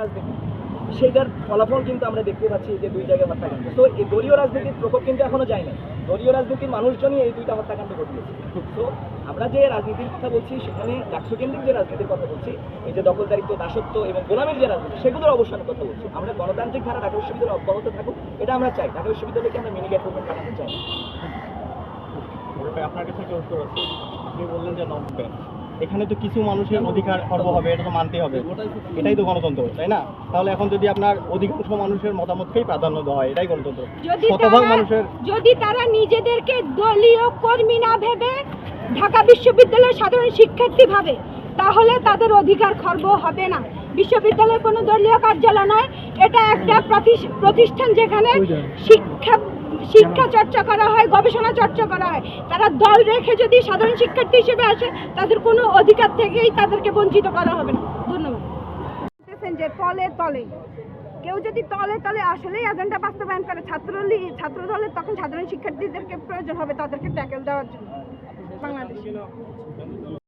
রাজনীতি সেইটার ফলাফল কিন্তু আমরা দেখতে পাচ্ছি যে দুই জায়গায় হত্যাকাণ্ড। তো এই দলীয় রাজনীতির প্রকোপ কিন্তু এখনও যায় না দলীয় রাজনীতির মানুষজনই এই দুইটা হত্যাকাণ্ড ঘটিয়েছে। তো আমরা যে রাজনীতির কথা বলছি, সেখানে রাষ্ট্রকেন্দ্রিক যে রাজনীতির কথা বলছি, এই যে দখলদারিত্ব, দাসত্ব এবং গোলামের যে রাজনীতি, সেগুলোর অবসানের কথা বলছি। আমরা গণতান্ত্রিক ধারা ঢাকা বিশ্ববিদ্যালয় অব্যাহত থাকুক, এটা আমরা চাই। ঢাকা বিশ্ববিদ্যালয়কে আমরা মিনি গেট কাটাতে চাই। আপনার কাছে আপনি বললেন যে নন ব্যান এখানে তো কিছু মানুষের অধিকার খর্ব হবে এটা তো মানতেই হবে। এটাই তো গণতন্ত্র তাই না? তাহলে এখন যদি আপনার অধিকাংশ মানুষের মতামতকেই প্রাধান্য দেওয়া হয় এটাই গণতন্ত্র। শতভাগ মানুষের যদি তারা নিজেদেরকে দলীয় কর্মী না ভেবে ঢাকা বিশ্ববিদ্যালয়ের সাধারণ শিক্ষার্থী ভাবে তাহলে তাদের অধিকার খর্ব হবে না। বিশ্ববিদ্যালয় কোনো দলীয় কার্যালয় নয়। এটা একটা প্রতিষ- প্রতিষ্ঠান যেখানে শিক্ষা শিক্ষা চর্চা করা হয় গবেষণা চর্চা করা হয়। তারা দল রেখে যদি সাধারণ শিক্ষার্থী হিসেবে আসে তাদের কোনো অধিকার থেকেই তাদেরকে বঞ্চিত করা হবে না। ধন্যবাদ। যে তলে তলে। কেউ যদি তলে তলে আসলেই এজেন্ডা বাস্তবায়ন করে। ছাত্রলীগ ছাত্র দলের তখন সাধারণ শিক্ষার্থীদেরকে প্রয়োজন হবে তাদেরকে ট্যাকেল দেওয়ার জন্য। বাংলাদেশ।